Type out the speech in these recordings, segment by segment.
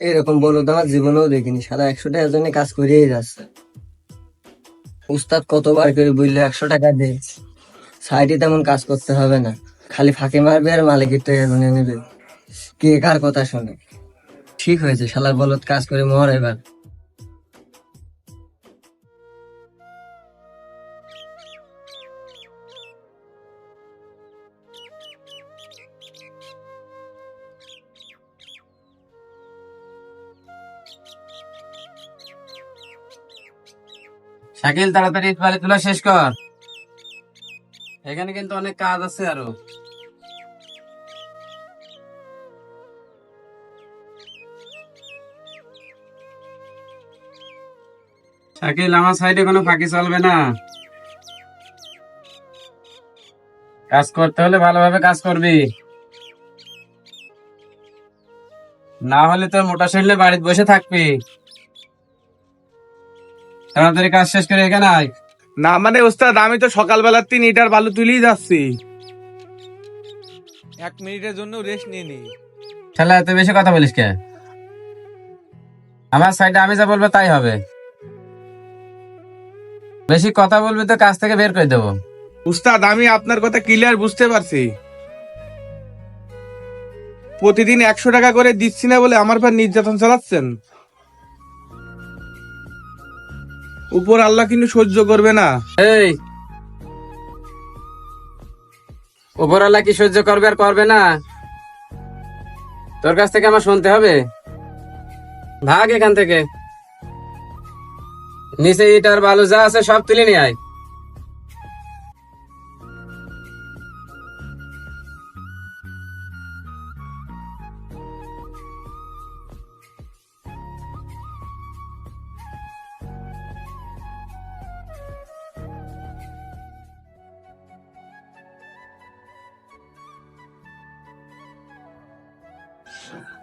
এরকম বলদ আমার জীবনেও দেখিনি। সারা একশো টাকার জন্য কাজ করিয়েই যাচ্ছে। উস্তাদ কতবার করে বললে, একশো টাকা দে। সাইডে তেমন কাজ করতে হবে না। খালি ফাঁকে মারবে আর মালিকের টাকা গুনে নেবে। কে কার কথা শোনে। ঠিক হয়েছে, শালার বলদ কাজ করে মর এবার। শাকিল, তাড়াতাড়ি ইট তোলা শেষ কর। এখানে কিন্তু অনেক কাজ আছে আরও। শাকিল, আমার সাইডে কোনো ফাঁকি চলবে না। কাজ করতে হলে ভালোভাবে কাজ করবি। না হলে তোর মোটা শরীরে বাড়িতে বসে থাকবি। তাড়াতাড়ি কাজ শেষ করে এখানে আয়। না মানে ওস্তাদ আমি তো সকালবেলার তিন ইটার বালু তুলেই যাচ্ছি। এক মিনিটের জন্য রেস্ট নিয়ে নি। শালা এত বেশি কথা বলিস কে? আমার সাইডে আমি যা বলব তাই হবে। বেশি কথা বলবি তো কাজ থেকে বের করে দেবো। উস্তাদ আমি আপনার কথা ক্লিয়ার বুঝতে পারছি। প্রতিদিন একশো টাকা করে দিচ্ছি না বলে আমার পর নির্যাতন চালাচ্ছেন? উপর আল্লাহ কিন্তু সহ্য করবে না। এই। আল্লাহ কি সহ্য করবে আর করবে না? তোর কাছ থেকে আমার শুনতে হবে? ভাগ এখান থেকে। নিচে ইটার বালু যা আছে সব তুলে নিয়ে আয়।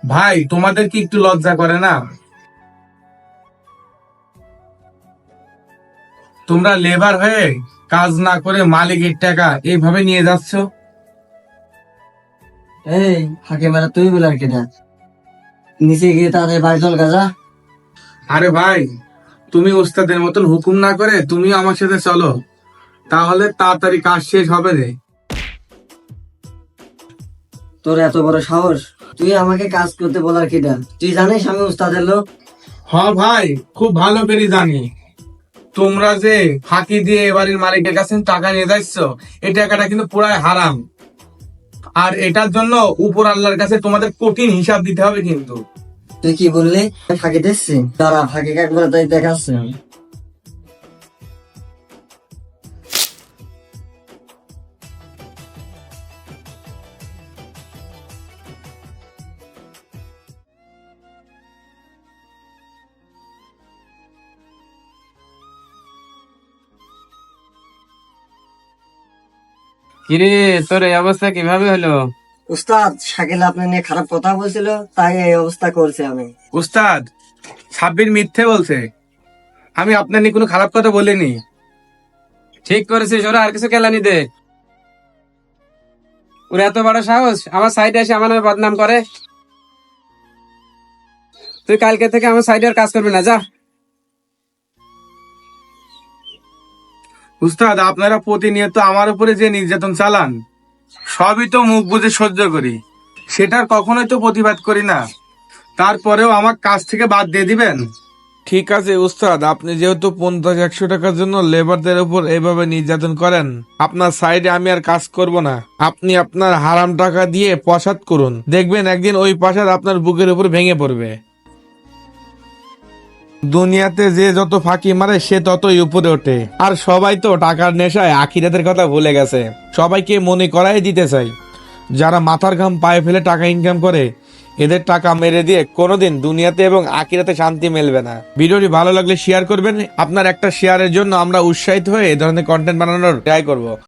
ভাই তোমাদের কি একটু লজ্জা করে না? তোমরা লেবার হয়ে কাজ না করে মালিকের টাকা এইভাবে নিয়ে যাচ্ছ? এই ফাঁকি মারা তুই বলে আর কেটা নিচে গিয়ে তাদের বাড়ি চল গাজা। আরে ভাই তুমি ওস্তাদের মতন হুকুম না করে তুমি আমার সাথে চলো। তাহলে তাড়াতাড়ি কাজ শেষ হবে রে। তোর এত বড় সাহস? তুই আমাকে কাজ করতে বলার কিটা তুই জানিস আমি উস্তাদের লোক? হ্যাঁ ভাই খুব ভালো করে জানি। তোমরা যে ফাঁকি দিয়ে এবারের মালিকের কাছে টাকা নিয়ে যাচ্ছ এই টাকাটা কিন্তু পুরাই হারাম। আর এটার জন্য উপর আল্লাহর কাছে তোমাদের কঠিন হিসাব দিতে হবে কিন্তু। তুই কি বললি? ফাঁকি দিচ্ছি? দাঁড়া ফাঁকি একবার তাই দেখাচ্ছে। কিরে তোর এই অবস্থা কীভাবে হলো? উস্তাদ শাকিল আপনার নিয়ে খারাপ কথা বলছিল তাই এই অবস্থা করছে আমি। উস্তাদ সাব্বির মিথ্যে বলছে। আমি আপনার নিয়ে কোনো খারাপ কথা বলিনি। ঠিক করেছিস ওরা আর কিছু কেলানি দে। ওরা এত বড় সাহস আমার সাইডে এসে আমার নামে বদনাম করে। তুই কালকে থেকে আমার সাইডে আর কাজ করবি না যা। উস্তাদ, আপনারা প্রতিনিয়ত আমার উপরে যে নির্যাতন চালান, সবই তো মুখ বুঝে সহ্য করি। সেটার কখনোই তো প্রতিবাদ করি না। তারপরেও আমার কাজ থেকে বাদ দিয়ে দিবেন? ঠিক আছে, উস্তাদ, আপনি যেহেতু পঞ্চাশ, একশো টাকার জন্য লেবারদের উপর এইভাবে নির্যাতন করেন, আপনার সাইডে আমি আর কাজ করব না। আপনি আপনার হারাম টাকা দিয়ে প্রসাদ করুন। দেখবেন একদিন ওই প্রসাদ আপনার বুকের উপর ভেঙে পড়বে। দুনিয়াতে যে যত ফাঁকি মারে, সে ততই উপরে ওঠে। আর সবাই তো টাকার নেশায় আখিরাতের কথা ভুলে গেছে। সবাইকে মনে করাই দিতে চাই। যারা মাথার ঘাম পায়ে ফেলে টাকা ইনকাম করে, এদের টাকা মেরে দিয়ে কোনোদিন দুনিয়াতে এবং আখিরাতে শান্তি মেলবে না। ভিডিওটি ভালো লাগলে শেয়ার করবেন। আপনার একটা শেয়ারের জন্য আমরা উৎসাহিত হয়ে এ ধরনের কন্টেন্ট বানানোর ট্রাই করব।